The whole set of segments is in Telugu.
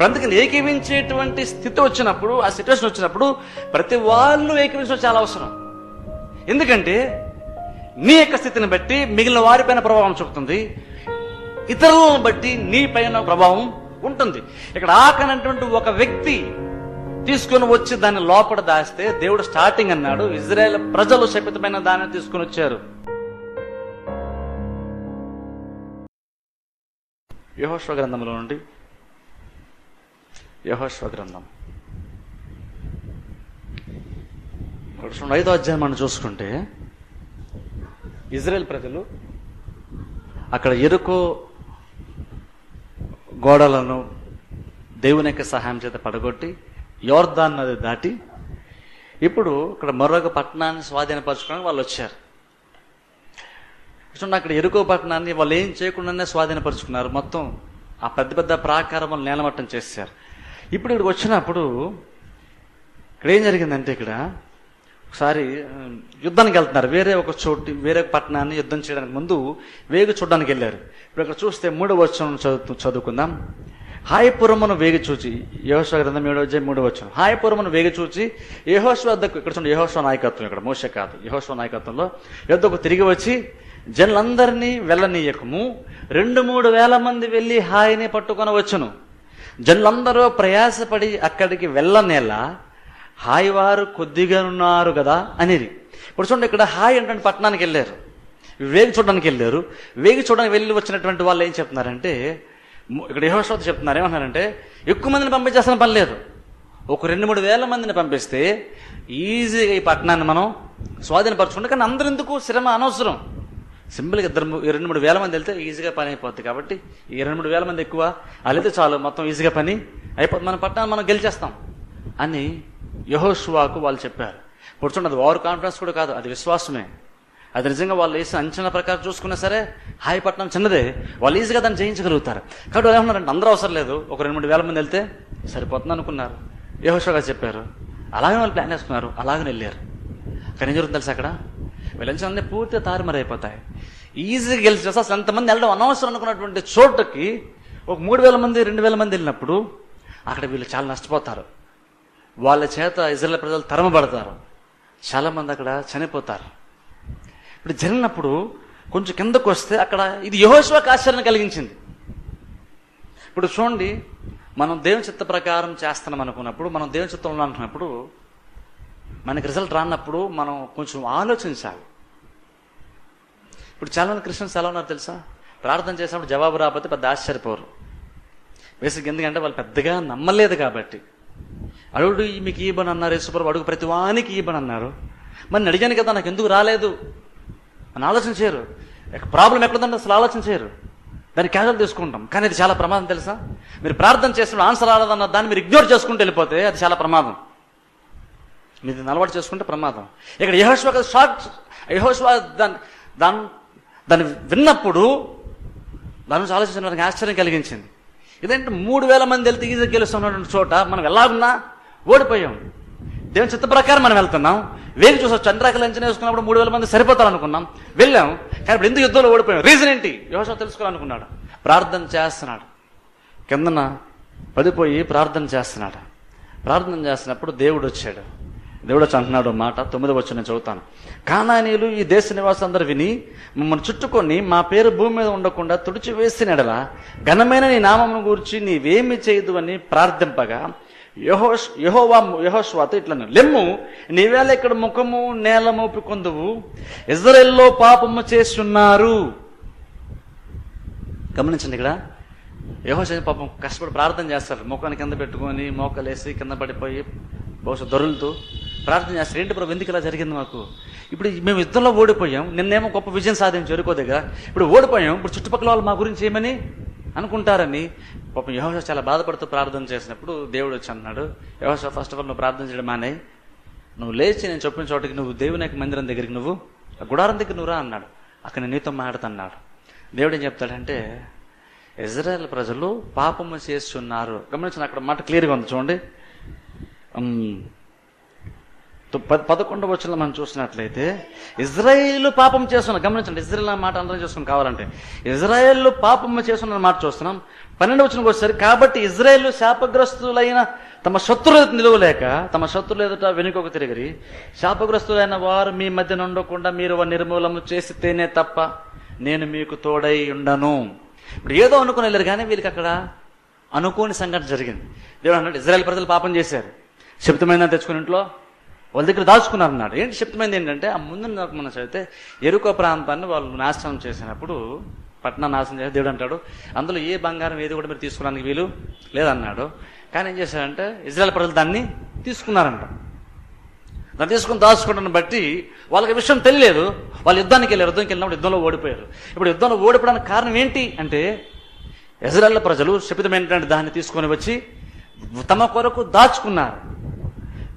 ఇప్పుడు అందుకని ఏకీవించేటువంటి స్థితి వచ్చినప్పుడు ఆ సిచ్యువేషన్ వచ్చినప్పుడు ప్రతి వాళ్ళు ఏకీవించడం చాలా అవసరం. ఎందుకంటే నీ యొక్క స్థితిని బట్టి మిగిలిన వారిపైన ప్రభావం చూపుతుంది. ఇతరులను బట్టి నీ పైన ప్రభావం ఉంటుంది. ఇక్కడ ఆకనటువంటి ఒక వ్యక్తి తీసుకొని వచ్చి దాన్ని లోపల దాస్తే దేవుడు స్టార్టింగ్ అన్నాడు ఇజ్రాయెల్ ప్రజలు శపితమైన దాన్ని తీసుకొని వచ్చారు. యహోశ్వ గ్రంథంలో నుండి యహోశ్వ గ్రంథం చూడండి, ఐదో అధ్యాయం మనం చూసుకుంటే ఇజ్రాయెల్ ప్రజలు అక్కడ ఎరుకో గోడలను దేవుని యొక్క సహాయం చేత పడగొట్టి యోర్దాన్ నది దాటి ఇప్పుడు ఇక్కడ మరొక పట్టణాన్ని స్వాధీనపరచుకోవడానికి వాళ్ళు వచ్చారు. చూడండి అక్కడ ఎరుకో పట్టణాన్ని వాళ్ళు ఏం చేయకుండానే స్వాధీనపరుచుకున్నారు. మొత్తం ఆ పెద్ద పెద్ద ప్రాకారములు నేలమట్టం చేశారు. ఇప్పుడు ఇక్కడికి వచ్చినప్పుడు ఇక్కడ ఏం జరిగిందంటే ఇక్కడ ఒకసారి యుద్ధానికి వెళ్తున్నారు. వేరే ఒక చోటు వేరే పట్టణాన్ని యుద్ధం చేయడానికి ముందు వేగు చూడడానికి వెళ్ళారు. ఇప్పుడు ఇక్కడ చూస్తే మూడో వచ్చం చదువు చదువుకుందాం. హాయపురమును వేగి చూచి యహోశ్వ గ్రంథం ఏడో అధ్యాయం మూడో వచ్చం హాయపురమును వేగి చూచి యహోశ్వ వద్దకు ఇక్కడ చూడండి యహోశ్వ నాయకత్వం ఇక్కడ మోస కాదు యహోశ్వ నాయకత్వంలో యుద్ధకు తిరిగి వచ్చి జనులందరినీ వెళ్ళనీయకము. రెండు మూడు వేల మంది వెళ్ళి హాయిని పట్టుకొని వచ్చును. జనులందరూ ప్రయాసపడి అక్కడికి వెళ్ళనేలా హాయి వారు కొద్దిగా ఉన్నారు కదా అనేది ఇప్పుడు చూడండి ఇక్కడ హాయ్ అంటే పట్టణానికి వెళ్ళారు. వేగి చూడడానికి వెళ్ళారు. వేగి చూడడానికి వెళ్ళి వచ్చినటువంటి వాళ్ళు ఏం చెప్తున్నారంటే ఇక్కడ యహోశ్వత చెప్తున్నారు ఏమన్నారంటే ఎక్కువ మందిని పంపించాల్సిన పని లేదు. ఒక రెండు మూడు వేల మందిని పంపిస్తే ఈజీగా ఈ పట్టణాన్ని మనం స్వాధీనపరచుకుంటే. కానీ అందరెందుకు శ్రమ అనవసరం. సింపుల్గా ఇద్దరు రెండు మూడు వేల మంది వెళ్తే ఈజీగా పని అయిపోద్ది. కాబట్టి ఈ రెండు మూడు వేల మంది ఎక్కువ వెళ్తే చాలు మొత్తం ఈజీగా పని అయిపోతుంది మన పట్టణాన్ని మనం గెలిచేస్తాం అని యహోషువాకు వాళ్ళు చెప్పారు. ఇప్పుడు ఓవర్ కాన్ఫిడెన్స్ కూడా కాదు అది విశ్వాసమే. అది నిజంగా వాళ్ళు వేసిన అంచనా ప్రకారం చూసుకున్నా సరే హాయి పట్టణం చిన్నదే. వాళ్ళు ఈజీగా దాన్ని జయించగలుగుతారు. కాబట్టి వాళ్ళు ఏమన్నారంటే అందరూ అవసరం లేదు. ఒక రెండు మూడు వేల మంది వెళ్తే సరిపోతుంది అనుకున్నారు. యహోషువా చెప్పారు. అలాగే వాళ్ళు ప్లాన్ వేసుకున్నారు. అలాగనే వెళ్ళారు. కానీ ఏం జరుగుతుంది తెలుసా అక్కడ? వీళ్ళంచన్నీ పూర్తిగా తారుమారైపోతాయి. ఈజీగా గెలిచి అసలు ఎంతమంది వెళ్ళడం అనవసరం అనుకున్నటువంటి చోటుకి ఒక మూడు వేల మంది రెండు వేల మంది వెళ్ళినప్పుడు అక్కడ వీళ్ళు చాలా నష్టపోతారు. వాళ్ళ చేత ఇజ్రాయల్ ప్రజలు తరమబడతారు. చాలామంది అక్కడ చనిపోతారు. ఇప్పుడు జరిగినప్పుడు కొంచెం కిందకు వస్తే అక్కడ ఇది యహోశ్వకు ఆశ్చర్యం కలిగించింది. ఇప్పుడు చూడండి మనం దేవుని చిత్త ప్రకారం చేస్తున్నాం అనుకున్నప్పుడు మనం దేవుని చిత్తంలో అనుకున్నప్పుడు మనకి రిజల్ట్ రానప్పుడు మనం కొంచెం ఆలోచించాలి. ఇప్పుడు చాలా మంది క్రిస్టియన్స్ ఎలా ఉన్నారు తెలుసా? ప్రార్థన చేసినప్పుడు జవాబు రాకపోతే పెద్ద ఆశ్చర్యపోరు. బేసిక్ ఎందుకంటే వాళ్ళు పెద్దగా నమ్మలేదు కాబట్టి. అడుగుడు మీకు ఇవ్వని అన్నారు యేసుప్రభు అడుగు ప్రతి వానికి ఇవ్వని అన్నారు. మరి అడిగాను కదా నాకు ఎందుకు రాలేదు? అని ఆలోచన చేయరు. ప్రాబ్లం ఎక్కడుందంటే అసలు ఆలోచన చేయరు. దాన్ని క్యాజువల్ తీసుకుంటాం. కానీ ఇది చాలా ప్రమాదం తెలుసా? మీరు ప్రార్థన చేసినప్పుడు ఆన్సర్ రాలేదన్న దాన్ని మీరు ఇగ్నోర్ చేసుకుంటూ వెళ్ళిపోతే అది చాలా ప్రమాదం. మీరు అలవాటు చేసుకుంటే ప్రమాదం. ఇక్కడ యహోశ్వ షాక్ యహోష్వా దాని దాని దాన్ని విన్నప్పుడు దాని ఆలోచించిన వారికి ఆశ్చర్యం కలిగించింది. ఇదేంటి మూడు వేల మంది వెళ్తే ఈజీ గెలుస్తున్నటువంటి చోట మనం ఎలాగున్నా ఓడిపోయాం. దేవుని చిత్త ప్రకారం మనం వెళ్తున్నాం. వేగి చూసాం చంద్రాకలు అంచనా వేసుకున్నప్పుడు మూడు వేల మంది సరిపోతారనుకున్నాం. వెళ్ళాం. కానీ ఇప్పుడు ఎందుకు యుద్ధంలో ఓడిపోయాం? రీజన్ ఏంటి? యోష తెలుసుకోవాలనుకున్నాడు. ప్రార్థన చేస్తున్నాడు. కిందన పడిపోయి ప్రార్థన చేస్తున్నాడు. ప్రార్థన చేస్తున్నప్పుడు దేవుడు వచ్చాడు. దేవుడు అంటున్నాడు మాట తొమ్మిది వచ్చి నేను చదువుతాను. కానానీయులు ఈ దేశ నివాసం అందరు విని మమ్మల్ని చుట్టుకొని మా పేరు భూమి మీద ఉండకుండా తుడిచివేసిన ఎడల ఘనమైన నీ నామమును గురించి నీవేమి చేయదు అని ప్రార్థింపగా యహోష్ యహోవా యహోశ్వాత ఇట్లా లెమ్ము నీవేళ ఇక్కడ ముఖము నేల మోపి కొందువు ఇజ్రాయెల్లో పాపము చేస్తున్నారు. గమనించండి ఇక్కడ. యహోశ పాపం? కష్టపడి ప్రార్థన చేస్తారు. ముఖాన్ని కింద పెట్టుకొని మోకలేసి కింద పడిపోయి బహుశా దొరులుతూ ప్రార్థన చేస్తారు ఏంటి ప్రభు ఎందుకు ఇలా జరిగింది మాకు? ఇప్పుడు మేము యుద్ధంలో ఓడిపోయాం నిన్నేమో గొప్ప విజయం సాధించి ఎరుకో దగ్గర. ఇప్పుడు ఓడిపోయాం ఇప్పుడు చుట్టుపక్కల వాళ్ళు మా గురించి ఏమని అనుకుంటారని. పాపం యహోశ చాలా బాధపడుతూ ప్రార్థన చేసినప్పుడు దేవుడు వచ్చి అన్నాడు యహోశ ఫస్ట్ ఆఫ్ ఆల్ నువ్వు ప్రార్థన చేయడం మానే నువ్వు లేచి నేను చెప్పిన చోటికి నువ్వు దేవుని యొక్క మందిరం దగ్గరికి నువ్వు గుడారం దగ్గర నువ్వు రా అన్నాడు. అక్కడ నేను నీతో మాట్లాడుతున్నాడు. దేవుడు ఏం చెప్తాడంటే ఇజ్రాయెల్ ప్రజలు పాపము చేస్తున్నారు. గమనించిన అక్కడ మాట క్లియర్గా ఉంది చూడండి. పదకొండవ వచ్చిన మనం చూసినట్లయితే ఇజ్రాయేల్ పాపం చేస్తున్నారు గమనించండి ఇజ్రాయేల్ మాట అందరం చేసుకుని కావాలంటే. ఇజ్రాయేల్ పాపం చేస్తున్న మాట చూస్తున్నాం. పన్నెండు వచ్చిన వచ్చేసరి కాబట్టి ఇజ్రాయేల్ శాపగ్రస్తులైన తమ శత్రులు నిలువలేక తమ శత్రులు ఎదుట వెనుకకు తిరిగిరి. శాపగ్రస్తులైన వారు మీ మధ్య ఉండకుండా మీరు నిర్మూలన చేస్తేనే తప్ప నేను మీకు తోడై ఉండను. ఇప్పుడు ఏదో అనుకుని వెళ్ళారు కానీ వీళ్ళకి అక్కడ అనుకోని సంఘటన జరిగింది. దేవుడు అన్నాడు ఇజ్రాయెల్ ప్రజలు పాపం చేశారు. శబ్దమైన తెచ్చుకుని ఇంట్లో వాళ్ళ దగ్గర దాచుకున్నారు అన్నాడు. ఏంటి చెప్తమైంది ఏంటంటే ఆ ముందు నాకు మనం చదివితే ఎరుకో ప్రాంతాన్ని వాళ్ళు నాశనం చేసినప్పుడు పట్టణం నాశనం చేసి దేవుడు అంటాడు అందులో ఏ బంగారం ఏది కూడా మీరు తీసుకోవడానికి వీలు లేదన్నాడు. కానీ ఏం చేశారంటే ఇజ్రాయల్ ప్రజలు దాన్ని తీసుకున్నారంట. దాన్ని తీసుకుని దాచుకోవడం బట్టి వాళ్ళకి విషయం తెలియలేదు. వాళ్ళు యుద్ధానికి వెళ్ళారు యుద్ధంకి వెళ్ళినప్పుడు యుద్ధంలో ఓడిపోయారు. ఇప్పుడు యుద్ధంలో ఓడిపోవడానికి కారణం ఏంటి అంటే ఇజ్రాయల్ ప్రజలు శపితమైనటువంటి దాన్ని తీసుకొని వచ్చి తమ కొరకు దాచుకున్నారు.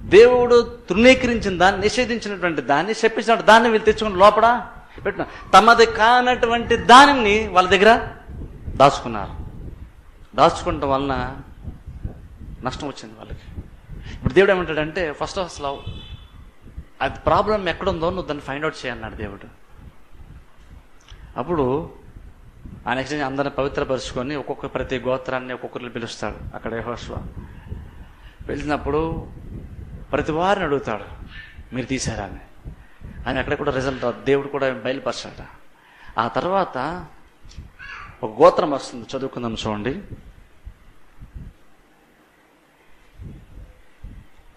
దేవుడు తృణీకరించిన దాన్ని నిషేధించినటువంటి దాన్ని శపించిన దాన్ని వీళ్ళు తెచ్చుకుని లోపల పెట్టిన తమది కానటువంటి దానిని వాళ్ళ దగ్గర దాచుకున్నారు. దాచుకోవటం వలన నష్టం వచ్చింది వాళ్ళకి. ఇప్పుడు దేవుడు ఏమంటాడంటే ఫస్ట్ అసలు అది ప్రాబ్లం ఎక్కడుందో నువ్వు దాన్ని ఫైండ్ అవుట్ చేయన్నాడు దేవుడు. అప్పుడు ఆ నెక్స్ట్ అందరిని పవిత్రపరుచుకొని ఒక్కొక్క ప్రతి గోత్రాన్ని ఒక్కొక్కరిని పిలుస్తాడు అక్కడ యెహోషువ. పిలిచినప్పుడు ప్రతి వారిని అడుగుతాడు మీరు తీశారా అని. ఆయన అక్కడ కూడా రిజల్ట్ దేవుడు కూడా బయలుపరచాట ఆ తర్వాత ఒక గోత్రం వస్తుంది. చదువుకుందాం చూడండి.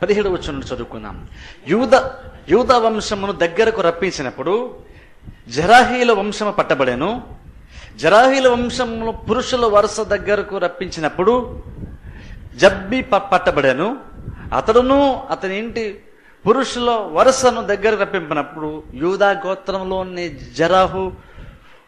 పదిహేడు వచ్చిన చదువుకుందాం. యూద యూద వంశమును దగ్గరకు రప్పించినప్పుడు జరాహీల వంశము పట్టబడేను. జరాహీల వంశమును పురుషుల వరుస దగ్గరకు రప్పించినప్పుడు జబ్బి పట్టబడాను. అతడును అతని ఇంటి పురుషుల వరుసను దగ్గర రప్పింపినప్పుడు యూదా గోత్రంలోని జరాహు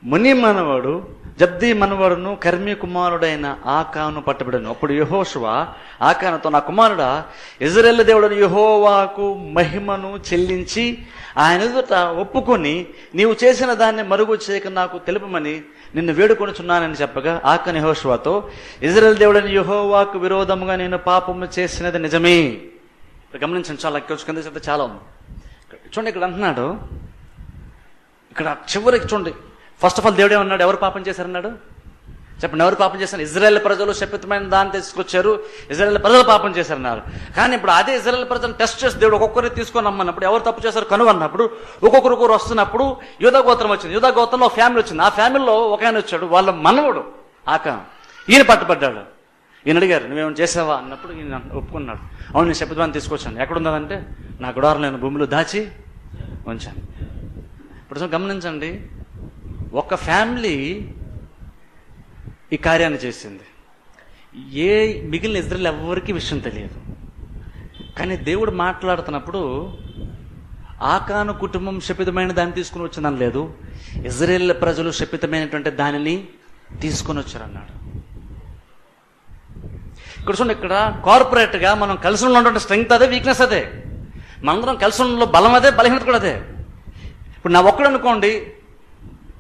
ముని మనవాడు జబ్ది మనవడును కర్మీ కుమారుడైన ఆకాను పట్టబడను. అప్పుడు యహోశువ ఆకానుతో నా కుమారుడా ఇజ్రాయేల్ దేవుడని యహోవాకు మహిమను చెల్లించి ఆయన ఎదుట ఒప్పుకొని నీవు చేసిన దాన్ని మరుగు చేయక నాకు తెలుపమని నిన్ను వేడుకొనుచున్నానని చెప్పగా ఆకని యెహోషువతో ఇజ్రాయల్ దేవుడని యహోవాకు విరోధముగా నేను పాపము చేసినది నిజమే. గమనించండి చాలా ఇక్కడ కింద చెప్తే చాలా ఉంది. చూడండి ఇక్కడ అంటున్నాడు. ఇక్కడ చివరికి చూడండి ఫస్ట్ ఆఫ్ ఆల్ దేవుడే ఉన్నాడు ఎవరు పాపం చేశారన్నాడు? చెప్పండి ఎవరు పాపం చేశారు? ఇజ్రాయెల్ ప్రజలు శపితమైన దాన్ని తీసుకొచ్చారు. ఇజ్రాయెల్ ప్రజలు పాపం చేశారన్నారు. కానీ ఇప్పుడు అదే ఇజ్రాయెల్ ప్రజలను టెస్ట్ చేసి దేవుడు ఒక్కొక్కరిని తీసుకొని రమ్మన్నప్పుడు ఎవరు తప్పు చేశారు కనుగొన్నప్పుడు ఒక్కొక్కరు వస్తున్నప్పుడు యుధ గోత్రం వచ్చింది. యుధ గోత్రంలో ఫ్యామిలీ వచ్చింది. ఆ ఫ్యామిలీలో ఒక ఆయన వచ్చాడు. వాళ్ళ మనవుడు ఆక. ఈయన పట్టుబడ్డాడు. ఈయన అడిగారు నువ్వేమైనా చేసావా? అన్నప్పుడు ఈయన ఒప్పుకున్నాడు. అవును నేను శపితమాన్ని తీసుకొచ్చాను. ఎక్కడున్నదంటే నా గుడారం నేను భూమిలో దాచి ఉంచాను. ఇప్పుడు గమనించండి. ఒక ఫ్యామిలీ ఈ కార్యాన్ని చేసింది. ఏ మిగిలిన ఇజ్రాయల్ ఎవరికి విషయం తెలియదు. కానీ దేవుడు మాట్లాడుతున్నప్పుడు ఆకాను కుటుంబం శపితమైన దాన్ని తీసుకుని వచ్చిందని లేదు. ఇజ్రాయెల్ ప్రజలు శపితమైనటువంటి దానిని తీసుకొని వచ్చారన్నాడు. ఇక్కడ చూడండి ఇక్కడ కార్పొరేట్గా మనం కలిసి ఉన్నటువంటి స్ట్రెంగ్త్ అదే వీక్నెస్ అదే. మనందరం కలిసి ఉన్న బలం అదే బలహీనత కూడా అదే. ఇప్పుడు నా ఒక్కడు అనుకోండి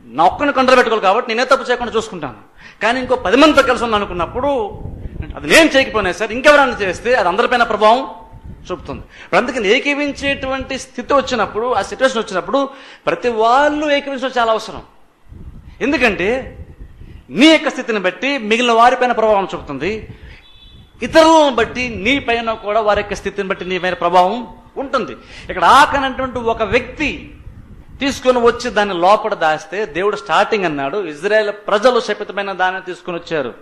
నా ఒక్కడిని కంట్రోల్ పెట్టుకోవాలి కాబట్టి నేనే తప్పు చేయకుండా చూసుకుంటాను. కానీ ఇంకో పది మందితో కలిసి ఉన్నాను అనుకున్నప్పుడు అది నేను చేయకపోయినా సార్ ఇంకెవరన్నా చేస్తే అది అందరిపైన ప్రభావం చూపుతుంది. ఇప్పుడు అందుకని ఏకీవించేటువంటి స్థితి వచ్చినప్పుడు ఆ సిచ్యువేషన్ వచ్చినప్పుడు ప్రతి వాళ్ళు ఏకీవించడం చాలా అవసరం. ఎందుకంటే నీ యొక్క స్థితిని బట్టి మిగిలిన వారిపైన ప్రభావం చూపుతుంది. ఇతరులను బట్టి నీ పైన కూడా వారి యొక్క స్థితిని బట్టి నీ పైన ప్రభావం ఉంటుంది. ఇక్కడ ఆకనటువంటి ఒక వ్యక్తి తీసుకొని వచ్చి దాన్ని లోపల దాస్తే దేవుడు స్టార్టింగ్ అన్నాడు ఇజ్రాయెల్ ప్రజలు శపితమైన దాన్ని తీసుకొని వచ్చారు.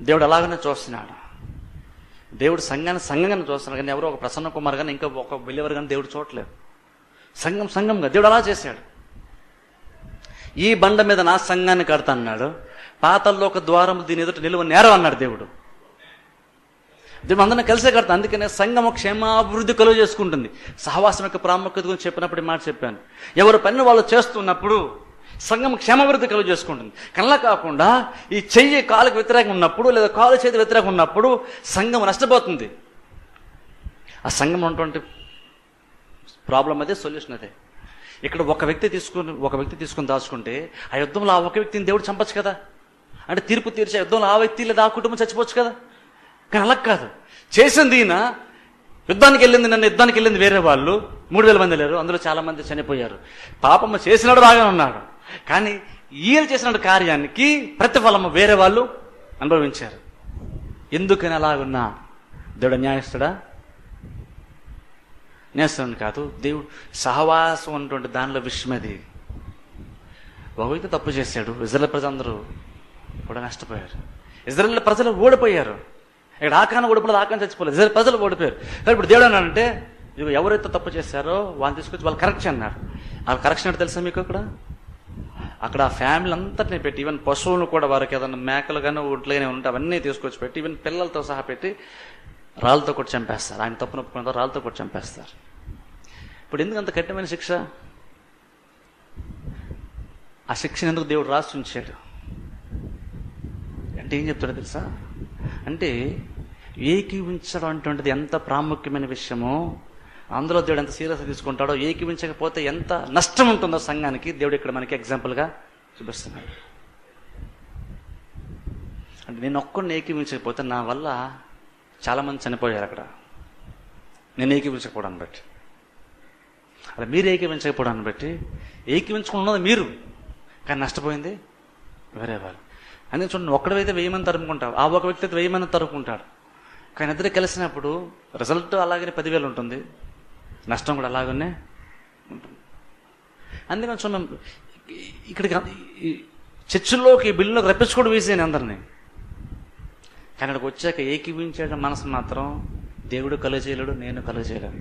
దేవుడు అలాగనే చూస్తున్నాడు. దేవుడు సంఘాన్ని సంఘంగానే చూస్తున్నాడు కానీ ఎవరో ఒక ప్రసన్న కుమార్ కానీ ఇంకా ఒక బిలివర్ కానీ దేవుడు చూడలేదు. సంఘం సంఘంగా దేవుడు అలా చేశాడు. ఈ బండ మీద నా సంఘాన్ని కడతా అన్నాడు. పాతల్లో ఒక ద్వారం దీని ఎదుట నిలువ నేరం అన్నాడు దేవుడు. దేవుడు అందరిని కలిసే కడతా అందుకనే సంఘము క్షేమాభివృద్ధి కలుగు చేసుకుంటుంది. సహవాసం యొక్క ప్రాముఖ్యత గురించి చెప్పినప్పుడు మాట చెప్పాను. ఎవరు పని వాళ్ళు చేస్తున్నప్పుడు సంఘం క్షేమాభివృద్ధి కలుగు చేసుకుంటుంది. కళ్ళ కాకుండా ఈ చెయ్యి కాలుకు వ్యతిరేకం ఉన్నప్పుడు లేదా కాలు చేతి వ్యతిరేకం ఉన్నప్పుడు సంఘం నష్టపోతుంది. ఆ సంఘం ఉన్నటువంటి ప్రాబ్లం అదే సొల్యూషన్ అదే. ఇక్కడ ఒక వ్యక్తి తీసుకుని ఒక వ్యక్తి తీసుకుని దాచుకుంటే ఆ యుద్ధంలో ఆ ఒక వ్యక్తిని దేవుడు చంపచ్చు కదా? అంటే తీర్పు తీర్చే యుద్ధంలో ఆ వ్యక్తి లేదా ఆ కుటుంబం చచ్చిపోవచ్చు కదా? కానీ అలా కాదు. చేసింది ఈయన యుద్ధానికి వెళ్ళింది నన్ను యుద్ధానికి వెళ్ళింది వేరే వాళ్ళు. మూడు వేల మంది లేరు అందులో చాలా మంది చనిపోయారు. పాపమ్మ చేసినాడు బాగానే ఉన్నాడు. కానీ ఈయన చేసిన కార్యానికి ప్రతిఫలము వేరే వాళ్ళు అనుభవించారు. ఎందుకని అలాగున్నా? దేవుడు న్యాయస్తుడా న్యాయస్తుడు కాదు దేవుడు సహవాసం అన్నటువంటి దానిలో విషయం అది. తప్పు చేశాడు ఇజ్రాయల్ ప్రజలందరూ కూడా నష్టపోయారు. ఇజ్రాయల్ ప్రజలు ఓడిపోయారు. ఇక్కడ ఆకాన ఓడిపోలేదు ఆకాన చచ్చిపోలేదు. ప్రజలు ఓడిపోయారు. కానీ ఇప్పుడు దేవుడు అన్నాడంటే ఇదిగో ఎవరైతే తప్పు చేశారో వాళ్ళని తీసుకొచ్చి వాళ్ళు కరెక్షన్ అన్నారు. ఆ కరెక్షన్ అంటే తెలుసా మీకు అక్కడ? అక్కడ ఆ ఫ్యామిలీ అంతటిని పెట్టి ఈవెన్ పశువులను కూడా వారికి ఏదైనా మేకలు కానీ ఒడ్లు కానీ ఉంటే అవన్నీ తీసుకొచ్చి పెట్టి ఈవెన్ పిల్లలతో సహా పెట్టి రాళ్ళతో కూడా చంపేస్తారు. ఆయన తప్పు నొప్పుకున్న రాళ్ళతో కూడా చంపేస్తారు. ఇప్పుడు ఎందుకు అంత కఠినమైన శిక్ష? ఆ శిక్షను ఎందుకు దేవుడు రాసి ఉంచాడు? అంటే ఏం చెప్తాడో తెలుసా? అంటే ఏకీవించడం అటువంటిది ఎంత ప్రాముఖ్యమైన విషయమో అందులో దేవుడు ఎంత సీరియస్గా తీసుకుంటాడో ఏకీవించకపోతే ఎంత నష్టం ఉంటుందో సంఘానికి దేవుడు ఇక్కడ మనకి ఎగ్జాంపుల్గా చూపిస్తున్నాడు. అంటే నేను ఒక్కడిని ఏకీవించకపోతే నా వల్ల చాలామంది చనిపోయారు అక్కడ. నేను ఏకీవించకపోవడాన్ని బట్టి. అలా మీరు ఏకీవించకపోవడాన్ని బట్టి ఏకీవించుకున్నది మీరు. కానీ నష్టపోయింది వేరే వాళ్ళు. అందుకే చూడండి ఒక్కడైతే వేయమని తరుపుకుంటావు ఆ ఒక వ్యక్తి అయితే వేయమని తరుపుకుంటాడు కానీ ఇద్దరు కలిసినప్పుడు రిజల్ట్ అలాగనే పదివేలు ఉంటుంది. నష్టం కూడా అలాగనే ఉంటుంది. అందుకని చూడండి ఇక్కడికి చర్చిల్లోకి బిల్లులోకి రప్పించుకోవడం ఈజీ అందరినీ. కానీ అక్కడికి వచ్చాక ఏకీవించడం మనసు మాత్రం దేవుడు కలుగజేయలేడు నేను కలుగజేయలేను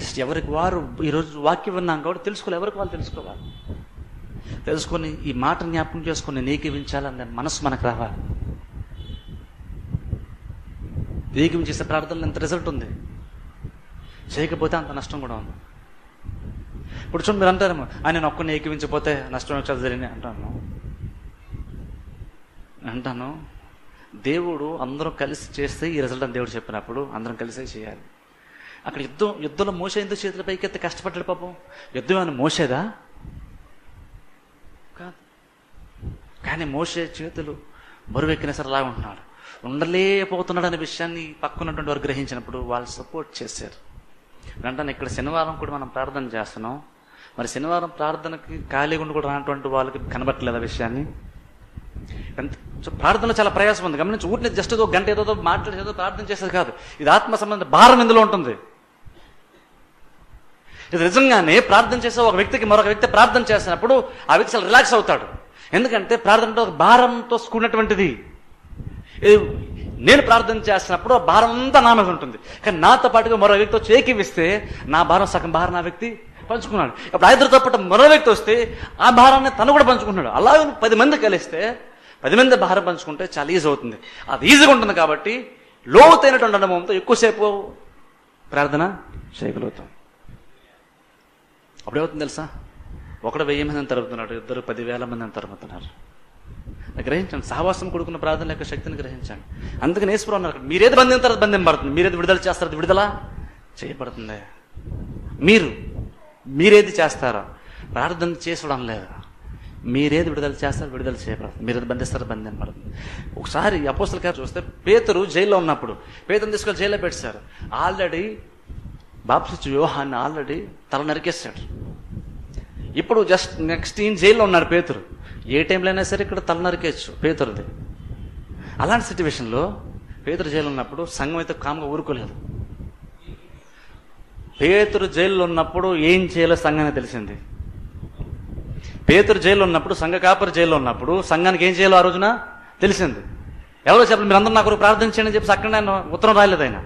జస్ట్ ఎవరికి వారు ఈరోజు వాక్యం విన్నాం కాబట్టి తెలుసుకోవాలి ఎవరికి వాళ్ళు తెలుసుకోవాలి. తెలుసుకొని ఈ మాట జ్ఞాపకం చేసుకొని నేను ఏకీవించాలని మనసు మనకు రావాలి. నేకించే ప్రార్థనలు ఎంత రిజల్ట్ ఉంది. చేయకపోతే అంత నష్టం కూడా ఉంది. ఇప్పుడు చూడండి మీరు అంటారేమో ఆయన నేను ఒక్కని ఏకీవించకపోతే నష్టం వచ్చేది జరిగింది అంటాను. అంటాను. దేవుడు అందరం కలిసి చేస్తే ఈ రిజల్ట్ అని దేవుడు చెప్పినప్పుడు అందరం కలిసే చేయాలి. అక్కడ యుద్ధం యుద్ధంలో మోసే ఎందుకు చేతుల పైకెత్తి కష్టపడ్డాడు పాపం? యుద్ధం ఏమైనా మోసేదా కాదు కానీ మోసే చేతులు బరువెక్కిన సరే ఉంటున్నాడు ఉండలేకపోతున్నాడు అనే విషయాన్ని పక్కనటువంటి వారు గ్రహించినప్పుడు వాళ్ళు సపోర్ట్ చేశారు. వెంటనే ఇక్కడ శనివారం కూడా మనం ప్రార్థన చేస్తున్నాం. మరి శనివారం ప్రార్థనకి ఖాళీగా ఉండి కూడా రానటువంటి వాళ్ళకి కనబట్టలేదు ఆ విషయాన్ని ప్రార్థన ప్రార్థనలో చాలా ప్రయాసం ఉంది. గమనించి ఊరిని జస్ట్ ఏదో గంట ఏదో మాట్లాడి ఏదో ప్రార్థన చేసేది కాదు. ఇది ఆత్మ సంబంధం భారం ఇందులో ఉంటుంది. ఇది నిజంగానే ప్రార్థన చేసే ఒక వ్యక్తికి మరొక వ్యక్తి ప్రార్థన చేసినప్పుడు ఆ వ్యక్తి చాలా రిలాక్స్ అవుతాడు. ఎందుకంటే ప్రార్థన అంటే ఒక భారంతో కూడినటువంటిది. నేను ప్రార్థన చేస్తున్నప్పుడు ఆ భారం అంతా నా మీద ఉంటుంది. కానీ నాతో పాటుగా మరో వ్యక్తి వచ్చి ఏకీవిస్తే నా భారం సగం భారం నా వ్యక్తి పంచుకున్నాడు. ఇప్పుడు ఐదుతో పాటు మరో వ్యక్తి వస్తే ఆ భారాన్ని తను కూడా పంచుకుంటున్నాడు. అలాగే పది మంది కలిస్తే పది మంది భారం పంచుకుంటే చాలా ఈజీ అవుతుంది. అది ఈజీగా ఉంటుంది కాబట్టి లోతైనటువంటి అనుభవంతో ఎక్కువసేపు ప్రార్థన చేయగలుగుతాం. అప్పుడేమవుతుంది తెలుసా? ఒకడు వెయ్యి మందిని తరుపుతున్నాడు ఇద్దరు పదివేల మందిని తరుపుతున్నారు గ్రహించండి సహవాసం కొడుకున్న ప్రార్థన యొక్క శక్తిని గ్రహించండి. అందుకని నేసుపురం అన్నారు మీరేది బంధింతారు బంధింపడుతుంది మీరేది విడుదల చేస్తారు విడుదల చేయబడుతుంది. మీరు మీరేది చేస్తారో ప్రార్థన చేసుకోవడం లేదు. మీరేది విడుదల చేస్తారు విడుదల చేయబడుతుంది. మీరేది బంధిస్తారు బంధింపడుతుంది ఒకసారి అపోస్తల గారు చూస్తే పేతురు జైల్లో ఉన్నప్పుడు పేతుని తీసుకొని జైల్లో పెట్టారు ఆల్రెడీ బాప్సిచ్చు వ్యూహాన్ని ఆల్రెడీ తల నరికేశాడు. ఇప్పుడు జస్ట్ నెక్స్ట్ ఈయన జైల్లో ఉన్నాడు పేతురు. ఏ టైంలో అయినా సరే ఇక్కడ తల నరికేయచ్చు పేతురుది. అలాంటి సిచ్యువేషన్లో పేతురు జైలు ఉన్నప్పుడు సంఘం అయితే కామ్గా ఊరుకోలేదు. పేతురు జైల్లో ఉన్నప్పుడు ఏం చేయాలో సంఘానికి తెలిసింది. పేతురు జైల్లో ఉన్నప్పుడు సంఘ కాపరి జైల్లో ఉన్నప్పుడు సంఘానికి ఏం చేయాలో ఆ రోజున తెలిసింది. ఎవరో చెప్పండి మీరు అందరూ నా కొరకు ప్రార్థన అని చెప్పి అక్కడ ఆయన ఉత్తరం రాయలేదు ఆయన.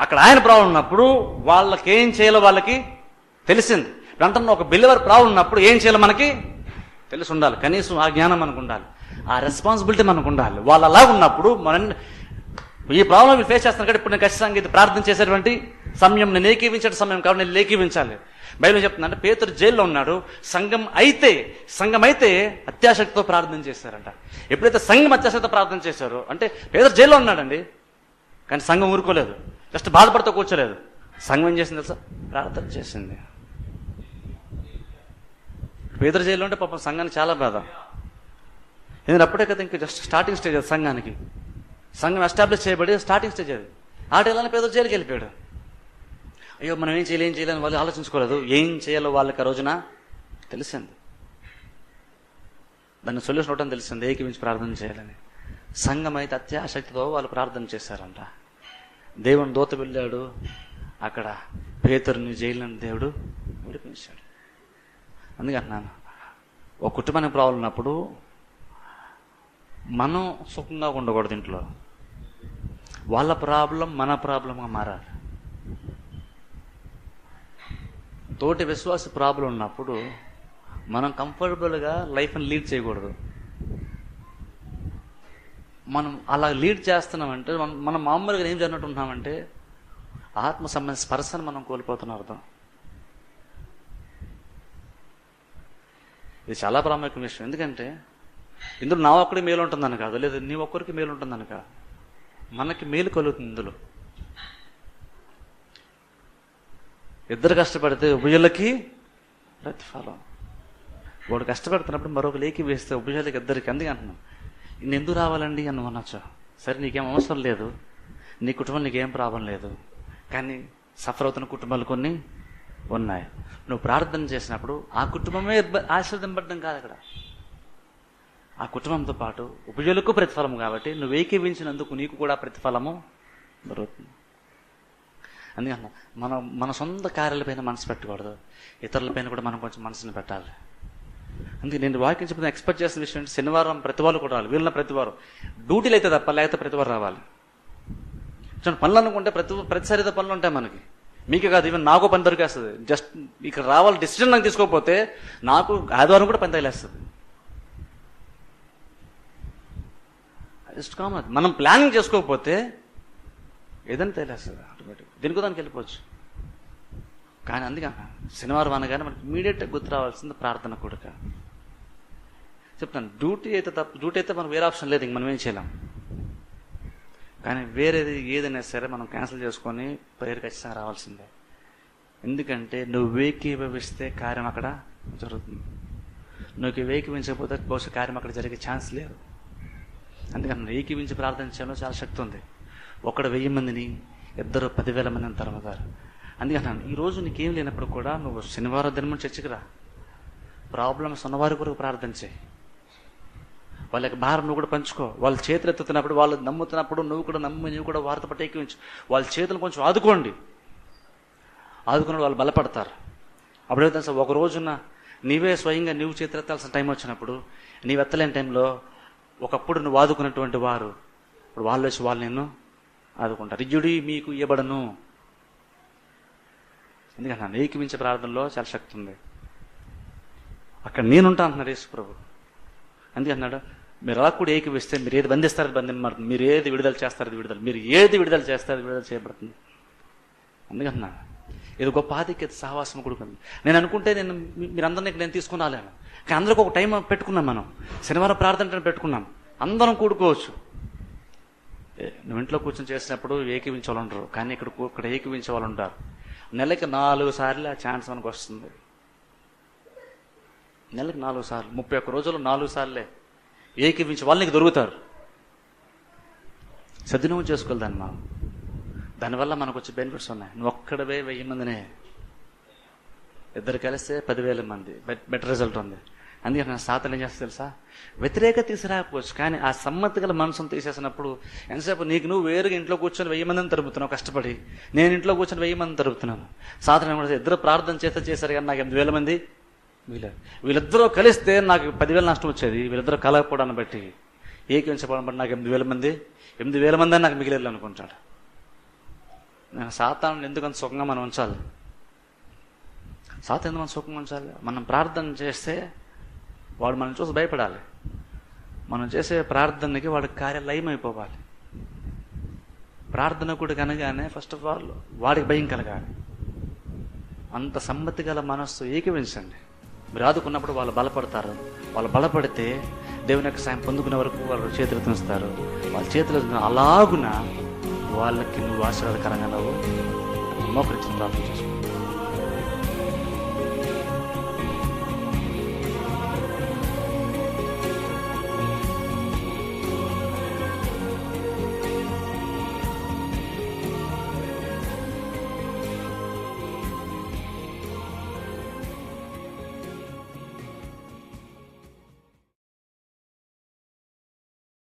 అక్కడ ఆయన ప్రాబ్లం ఉన్నప్పుడు వాళ్ళకి ఏం చేయాలో వాళ్ళకి తెలిసింది. వెంటనే ఒక బిలివర్ ప్రాబ్లం ఉన్నప్పుడు ఏం చేయాలో మనకి? తెలిసి ఉండాలి. కనీసం ఆ జ్ఞానం మనకు ఉండాలి. ఆ రెస్పాన్సిబిలిటీ మనకు ఉండాలి. వాళ్ళు అలా ఉన్నప్పుడు మన ఈ ప్రాబ్లం ఫేస్ చేస్తాను కాబట్టి ఇప్పుడు నేను ఖచ్చితంగా ఇది ప్రార్థన చేసేటువంటి సమయం నేను ఏకీవించే సమయం కాబట్టి నేను లేకీవించాలి బైబిల్ చెప్తుందంటే పేతురు జైల్లో ఉన్నాడు. సంఘం అయితే సంఘం అయితే అత్యాశక్తితో ప్రార్థన చేశారంట. ఎప్పుడైతే సంఘం అత్యాశక్తితో ప్రార్థన చేశారో అంటే పేదరు జైల్లో ఉన్నాడండి. కానీ సంఘం ఊరుకోలేదు. జస్ట్ బాధపడుతూ కూర్చోలేదు. సంఘం ఏం చేసింది తెలుసా? ప్రార్థన చేసింది. పేదరు జైల్లో ఉంటే పాపం సంఘానికి చాలా బాధ. ఎందుకంటే అప్పుడే కదా ఇంకా జస్ట్ స్టార్టింగ్ స్టేజ్ అది సంఘానికి. సంఘం ఎస్టాబ్లిష్ చేయబడి స్టార్టింగ్ స్టేజ్ అది. ఆటేళ్ళని పేదరు జైలుకి వెళ్ళిపోయాడు. అయ్యో మనం ఏం చేయాలి ఏం చేయాలని వాళ్ళు ఆలోచించుకోలేదు. ఏం చేయాలో వాళ్ళకి ఆ రోజున తెలిసింది. దాన్ని సొల్యూషన్ ఒకటని తెలిసింది. ఏకీవించి ప్రార్థన చేయాలని. సంఘం అయితే అత్యాసక్తితో వాళ్ళు ప్రార్థన చేశారంట. దేవుని దూత వెళ్ళాడు. అక్కడ పేతరుని జైలుని దేవుడు విడిపించాడు. అందుకే అంటున్నాను. ఒక కుటుంబానికి ప్రాబ్లం ఉన్నప్పుడు మనం సుఖంగా ఉండకూడదు ఇంట్లో. వాళ్ళ ప్రాబ్లం మన ప్రాబ్లంగా మారాలి. తోటి విశ్వాస ప్రాబ్లం ఉన్నప్పుడు మనం కంఫర్టబుల్గా లైఫ్ని లీడ్ చేయకూడదు. మనం అలా లీడ్ చేస్తున్నామంటే మనం మనం మామూలుగా ఏం జరిగినట్టు ఉన్నామంటే ఆత్మ సంబంధించిన స్పర్శను మనం కోల్పోతున్న అర్థం. ఇది చాలా ప్రాముఖ్యమైన విషయం. ఎందుకంటే ఇందులో నా ఒక్కడి మేలు ఉంటుందని కాదు లేదా నీ ఒక్కరికి మేలు ఉంటుందని కాదు మనకి మేలు కలుగుతుంది ఇందులో. ఇద్దరు కష్టపడితే ఉభయులకి ప్రతిఫలం. వాడు కష్టపడుతున్నప్పుడు మరొక లేకి వేస్తే ఉభయులకి ఇద్దరికి అందుకే అంటున్నాం. నేను ఎందుకు రావాలండి? అని అనొచ్చు. సరే నీకేం అవసరం లేదు. నీ కుటుంబం నీకేం ప్రాబ్లం లేదు. కానీ సఫర్ అవుతున్న కుటుంబాలు కొన్ని ఉన్నాయి. నువ్వు ప్రార్థన చేసినప్పుడు ఆ కుటుంబమే ఇబ్బ- ఆశీర్వదింపడం కాదు అక్కడ. ఆ కుటుంబంతో పాటు ఉపజలకు ప్రతిఫలం కాబట్టి నువ్వు ఏకీవించినందుకు నీకు కూడా ప్రతిఫలము దొరుకుతుంది. అందుకన్నా మనం మన సొంత కార్యాలపైన మనసు పెట్టకూడదు. ఇతరులపైన కూడా మనం కొంచెం మనసుని పెట్టాలి. అందుకే నేను వాక్యం చెప్పిన ఎక్స్పెక్ట్ చేసిన విషయం ఏంటి? శనివారం ప్రతివారు కూడా రావాలి. వీళ్ళ ప్రతివారం. డ్యూటీలు అయితే తప్ప లేకపోతే ప్రతివారు రావాలి. చూడండి పనులు అనుకుంటే ప్రతి ప్రతిసారి పనులు ఉంటాయి మనకి. మీకే కాదు ఈవెన్ నాకు పని దొరికేస్తుంది. జస్ట్ ఇక్కడ రావాలి డిసిజన్ నాకు తీసుకోకపోతే నాకు ఆదివారం కూడా పని తగిలేస్తుంది. జస్ట్ కామన్ మనం ప్లానింగ్ చేసుకోకపోతే ఏదైనా తగిలేస్తుంది ఆటోమేటిక్ దీనికి దానికి వెళ్ళిపోవచ్చు. కానీ అందుకే శనివారం అనగానే మనకి ఇమీడియట్గా గుర్తు రావాల్సింది ప్రార్థన కూడక. చెప్తాను డ్యూటీ అయితే తప్ప డ్యూటీ అయితే మనం వేరే ఆప్షన్ లేదు ఇంక మనం ఏం చేయలేము కానీ వేరేది ఏదైనా సరే మనం క్యాన్సిల్ చేసుకొని ప్రేయర్ ఖచ్చితంగా రావాల్సిందే. ఎందుకంటే నువ్వు వేకీభవిస్తే కార్యం అక్కడ జరుగుతుంది. నువ్వు వేకీవించకపోతే బహుశా కార్యం అక్కడ జరిగే ఛాన్స్ లేదు. అందుకని ఏకీవించి ప్రార్థన చేయడంలో చాలా శక్తి ఉంది. ఒకడు వెయ్యి మందిని ఇద్దరు పదివేల మందిని తరుముతారు. అందుకని ఈ రోజు నీకేం లేనప్పుడు కూడా నువ్వు శనివారం దినమని చర్చికి రా. ప్రాబ్లమ్స్ ఉన్నవారి కొరకు ప్రార్థన చేయి. వాళ్ళకి భారం నువ్వు కూడా పంచుకో. వాళ్ళ చేతులు ఎత్తుతున్నప్పుడు వాళ్ళు నమ్ముతున్నప్పుడు నువ్వు కూడా నమ్మి నువ్వు కూడా వారితో పాటు ఎక్కించు వాళ్ళ చేతులు కొంచెం ఆదుకోండి. ఆదుకున్న వాళ్ళు బలపడతారు. అప్పుడైతే సార్ ఒక రోజున నీవే స్వయంగా నువ్వు చేతులు ఎత్తాల్సిన టైం వచ్చినప్పుడు నీవు ఎత్తలేని టైంలో ఒకప్పుడు నువ్వు ఆదుకున్నటువంటి వారు ఇప్పుడు వాళ్ళు వచ్చి వాళ్ళు నిన్ను ఆదుకుంటారు. రిజుడి మీకు ఇవ్వబడను ఎందుకంటే నన్ను ఏకమించే ప్రార్థనలో చాలా శక్తి ఉంది. అక్కడ నేనుంటా అంటున్నాడు యేసు ప్రభు అందుకన్నాడు మీరు అలా కూడా ఏకీవిస్తే మీరు ఏది బంధిస్తారు అది బంధింపబడుతుంది మీరు ఏది విడుదల చేస్తారు అది విడుదల. మీరు ఏది విడుదల చేస్తారు అది విడుదల చేయబడుతుంది. అందుకన్నా ఇది గొప్ప ఆధిక్యత సహవాసం కొడుకుంది నేను అనుకుంటే నేను మీరందరినీ ఇక్కడ నేను తీసుకుని రాలేను కానీ అందరికి ఒక టైం పెట్టుకున్నాం మనం. శనివారం ప్రార్థన పెట్టుకున్నాం. అందరం కూడుకోవచ్చు. నువ్వు ఇంట్లో కూర్చొని చేసినప్పుడు ఏకీవించే కానీ ఇక్కడ ఇక్కడ ఏకీవించే ఉంటారు నెలకి నాలుగు సార్లు ఆ ఛాన్స్ మనకు వస్తుంది. నెలకి నాలుగు సార్లు. ముప్పై ఒక్క రోజులు నాలుగు సార్లే. ఏకీవించి వాళ్ళు నీకు దొరుకుతారు. సద్వినియోగం చేసుకోవాలి దాన్ని మనం. దానివల్ల మనకు వచ్చే బెనిఫిట్స్ ఉన్నాయి. నువ్వు ఒక్కడవే వెయ్యి మందినే. ఇద్దరు కలిస్తే పదివేల మంది. బెటర్ రిజల్ట్ ఉంది. అందుకే నా సాతలు ఏం చేస్తా తెలుసా? వ్యతిరేక తీసుకురాకపోవచ్చు. కానీ ఆ సమ్మతి గల మనసును తీసేసినప్పుడు ఎంతసేపు నీకు నువ్వు వేరుగా ఇంట్లో కూర్చొని వెయ్యి మందిని తరుపుతున్నావు కష్టపడి. నేను ఇంట్లో కూర్చొని వెయ్యి మందిని తరుపుతున్నాను. సాధన కూడా ఇద్దరు ప్రార్థన చేస్తే చేశారు కానీ నాకు ఎనిమిది వేల మంది. వీళ్ళ వీళ్ళిద్దరూ కలిస్తే నాకు పదివేల నష్టం వచ్చేది. వీళ్ళిద్దరూ కలగకపోవడాన్ని బట్టి ఏకీవించబడడం బట్టి నాకు ఎనిమిది వేల మంది ఎనిమిది వేల మంది అని నాకు మిగిలేదు అనుకుంటాడు. నేను సాతాను ఎందుకంత సుఖంగా మనం ఉంచాలి? సాత ఎందుకు సుఖంగా ఉంచాలి? మనం ప్రార్థన చేస్తే వాడు మనం చూసి భయపడాలి. మనం చేసే ప్రార్థనకి వాడి కార్యలయం అయిపోవాలి ప్రార్థన కూడా కనగానే ఫస్ట్ ఆఫ్ ఆల్ వాడికి భయం కలగాలి. అంత సమ్మతి గల మనస్సు ఏకీవించండి మీరు ఆదుకున్నప్పుడు వాళ్ళు బలపడతారు. వాళ్ళు బలపడితే దేవుని యొక్క సాయం పొందుకునే వరకు వాళ్ళు చేతులు తినిస్తారు వాళ్ళ చేతులు అలాగున వాళ్ళకి నువ్వు ఆశీర్వాదకరంగా నువ్వు మోకరించిన ప్రార్థన చేసుకో